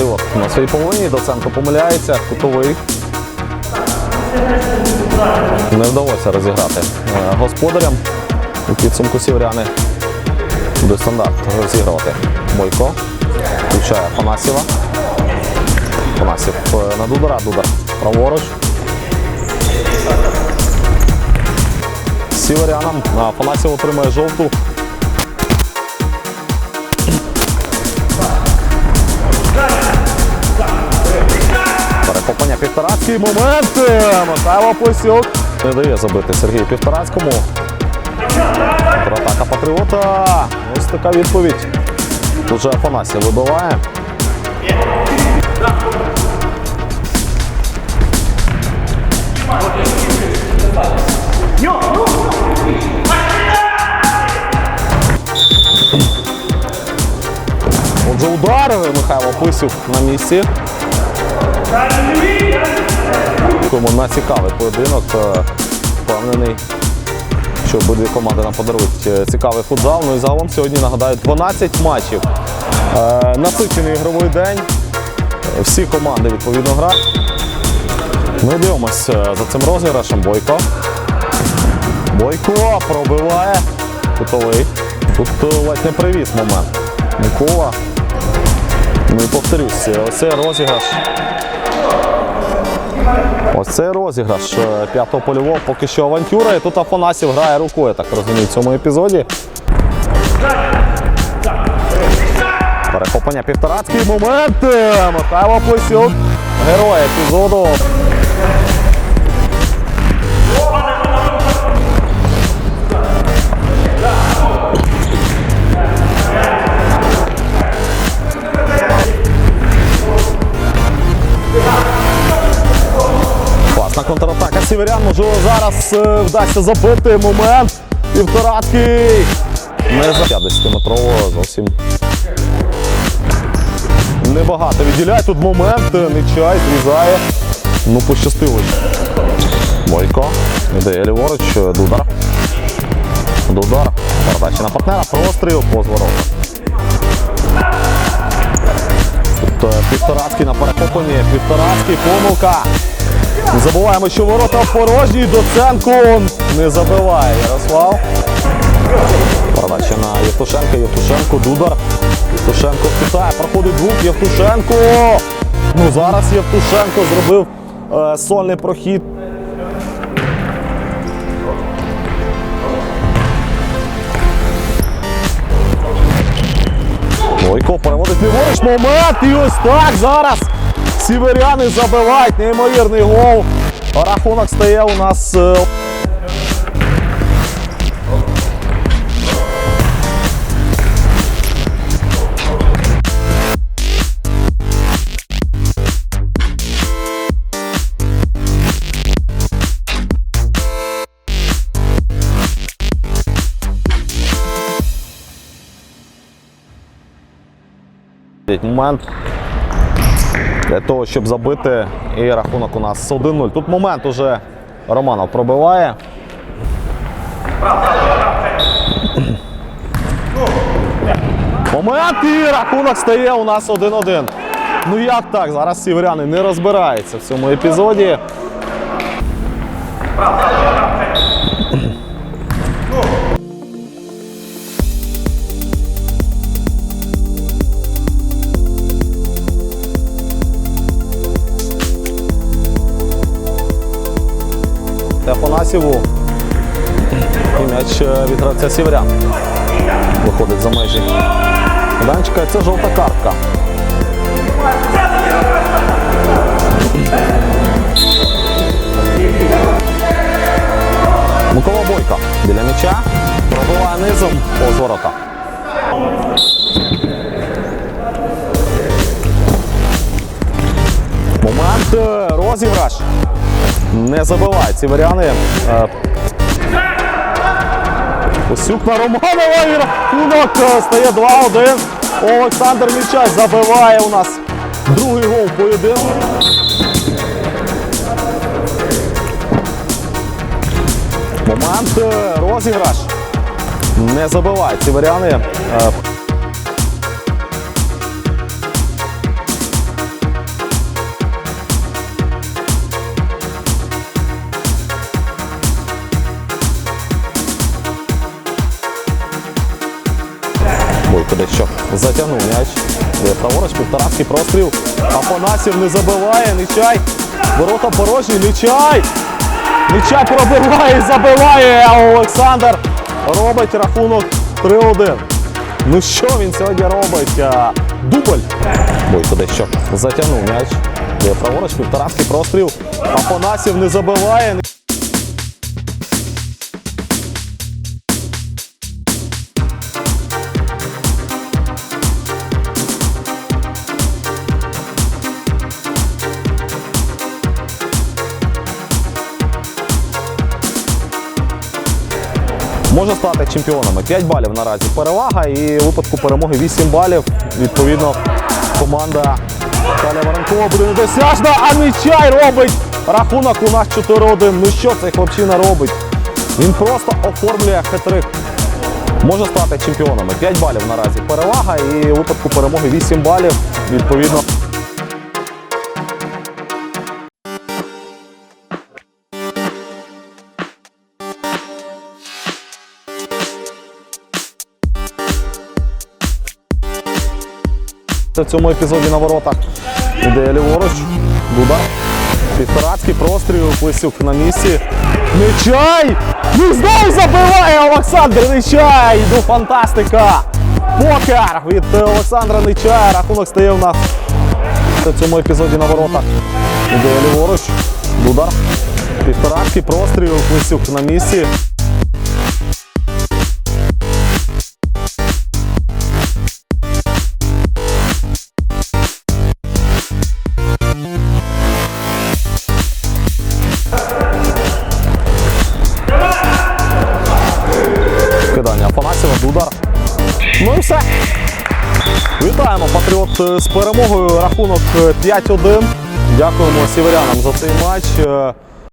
Патріот на своїй половині. Доценко помиляється, кутовий. Не вдалося розіграти е, господарям. У підсумку сіверяни буде стандарт розігрувати. Бойко. Включає Афанасєва. Афанасєв е, на Дудара. Дудар праворуч. Сіверянам. Афанасєв отримує жовту. Півторацький момент. Михайло Плесюк. Не дає забити Сергію Півторацькому. Контратака Патріота. Ось така відповідь. Тут же Афанасів вибиває. Отже, удар Михайло Плесюк на місці. Дякуємо на цікавий поєдинок. Е, Впевнений, що обидві команди нам подарують е, цікавий футзал. Ну і загалом сьогодні нагадаю 12 матчів. Е, Насичений ігровий день. Всі команди відповідно грають. Ми дивимося за цим розіграшем. Бойко. Бойко пробиває. Кутовий. Тут ледь не привіз момент. Микола. Ну і повторюсь, оце розіграш. Ось це розіграш е, п'ятого польового поки що авантюра. І тут Афанасів грає рукою, я так розумію, в цьому епізоді. Перехоплення півторацький момент. Е, Михайло Плесюк. Герой епізоду. Сіверян. Можливо, зараз е, вдасться забити момент. Півторацький. Не за 50-метрово зовсім. Небагато відділяє тут момент. е, Нечай зрізає. Ну, пощастило. Бойко. Ідея ліворуч. е, Дудар. Дудар. Передача на партнера. Простріл по звороту. Тут Півторацький на перехопленні. Півторацький помилка. Не забуваємо, що ворота порожні. Доценко не забиває Ярослав. Передача на Євтушенка. Євтушенко, Дудар. Євтушенко вкидає, проходить звук. Євтушенко. Ну зараз Євтушенко зробив е, сольний прохід. Бойко переводить ліворуч момент. І ось так зараз сіверяни забивають неймовірний гол. Рахунок стає у нас. е, Момент для того, щоб забити. І рахунок у нас 1-0. Тут момент уже Романов пробиває. Момент і рахунок стає у нас 1-1. Ну як так? Зараз сіверяни не розбираються в цьому епізоді. Афанасіву. І м'яч е, від гравця Сіверян. Виходить за межі. Данчика, це жовта картка. Микола Бойко біля м'яча. Пробиває низом повз ворота. Момент е, розіграш. Не забивають ці варіани. Е, Осюк на Романова рахунок е, стає 2-1. Олександр Мічай забиває у нас другий гол поєдинку. Момент е, розіграш. Не забивають ці варіани. Дещо затягнув м'яч. Праворуч, півторацький простріл. Афанасів не забиває. Нечай. Ворота порожні. Нечай. Нечай пробиває забиває. Олександр робить рахунок 3-1. Ну що він сьогодні робить? Дубль. Бойко дещо затягнув м'яч. Праворуч, півторацький простріл. Афанасів не забиває. Може стати чемпіонами. 5 балів наразі перевага і у випадку перемоги 8 балів. Відповідно, команда Таля Воронкова буде недосяжна, а Нечай робить рахунок у нас 4-1. Ну що цей хлопчина робить? Він просто оформлює хитрик. Може стати чемпіонами. 5 балів наразі перевага і у випадку перемоги 8 балів. Відповідно. В цьому епізоді на воротах іде ліворуч. Дудар. Півторацький простріл. Плесюк на місці. Нечай! Ну знову забиває Олександр Нечай! Ну фантастика! Покер від Олександра Нечая. Рахунок стає в нас в цьому епізоді на воротах. Іде ліворуч. Дудар. Півторацький простріл. Плесюк на місці. З перемогою. Рахунок е, 5-1. Дякуємо сіверянам за цей матч. Е,